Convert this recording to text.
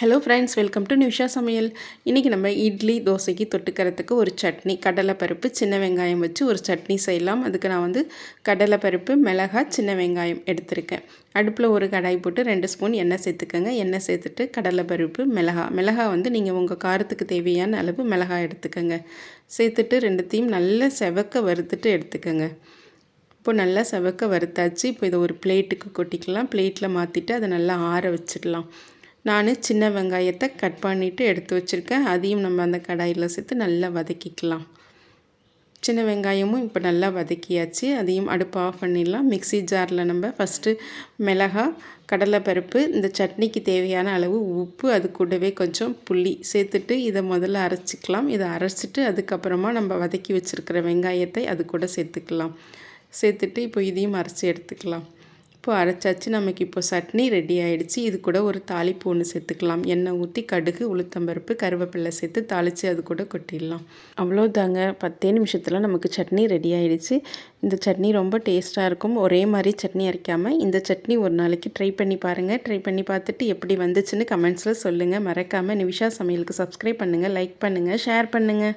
Hello friends welcome to Nisha சமையல் இன்றைக்கி நம்ம இட்லி தோசைக்கு தொட்டுக்கிறதுக்கு ஒரு சட்னி கடலைப்பருப்பு சின்ன வெங்காயம் வச்சு ஒரு சட்னி செய்யலாம். அதுக்கு நான் வந்து கடலைப்பருப்பு மிளகாய் சின்ன வெங்காயம் எடுத்திருக்கேன். அடுப்பில் ஒரு கடாய் போட்டு ரெண்டு ஸ்பூன் எண்ணெய் சேர்த்துக்கோங்க. எண்ணெய் சேர்த்துட்டு கடலைப்பருப்பு மிளகாய். மிளகாய் வந்து நீங்கள் உங்கள் காரத்துக்கு தேவையான அளவு மிளகாய் எடுத்துக்கோங்க. சேர்த்துட்டு ரெண்டுத்தையும் நல்லா செவக்க வறுத்துட்டு எடுத்துக்கோங்க. இப்போ நல்லா செவக்க வறுத்தாச்சு. இப்போ இதை ஒரு பிளேட்டுக்கு கொட்டிக்கலாம். பிளேட்டில் மாற்றிட்டு அதை நல்லா ஆற வச்சிடலாம். நான் சின்ன வெங்காயத்தை கட் பண்ணிவிட்டு எடுத்து வச்சுருக்கேன். அதையும் நம்ம அந்த கடாயில் சேர்த்து நல்லா வதக்கிக்கலாம். சின்ன வெங்காயமும் இப்போ நல்லா வதக்கியாச்சு. அதையும் அடுப்பு ஆஃப் பண்ணிடலாம். மிக்சி ஜாரில் நம்ம ஃபஸ்ட்டு மிளகா கடலைப்பருப்பு இந்த சட்னிக்கு தேவையான அளவு உப்பு அது கூடவே கொஞ்சம் புளி சேர்த்துட்டு இதை முதல்ல அரைச்சிக்கலாம். இதை அரைச்சிட்டு அதுக்கப்புறமா நம்ம வதக்கி வச்சுருக்கிற வெங்காயத்தை அது கூட சேர்த்துக்கலாம். சேர்த்துட்டு இப்போ இதையும் அரைச்சி எடுத்துக்கலாம். இப்போ அரைச்சாச்சு. நமக்கு இப்போ சட்னி ரெடி ஆகிடுச்சு இது கூட ஒரு தாளிப்பு ஒன்று சேர்த்துக்கலாம். எண்ணெய் ஊற்றி கடுகு உளுத்தம்பருப்பு கருவேப்பிலை சேர்த்து தாளித்து அது கூட கொட்டிடலாம். அவ்வளோதாங்க பத்தே நிமிஷத்தில் நமக்கு சட்னி ரெடி ஆகிடுச்சு இந்த சட்னி ரொம்ப டேஸ்ட்டாக இருக்கும். ஒரே மாதிரி சட்னி அரைக்காமல் இந்த சட்னி ஒரு நாளைக்கு ட்ரை பண்ணி பாருங்கள் ட்ரை பண்ணி பார்த்துட்டு எப்படி வந்துச்சுன்னு கமெண்ட்ஸில் சொல்லுங்கள் மறக்காமல் நிவிஷா சமையலுக்கு சப்ஸ்கிரைப் பண்ணுங்கள் லைக் பண்ணுங்கள் ஷேர் பண்ணுங்கள்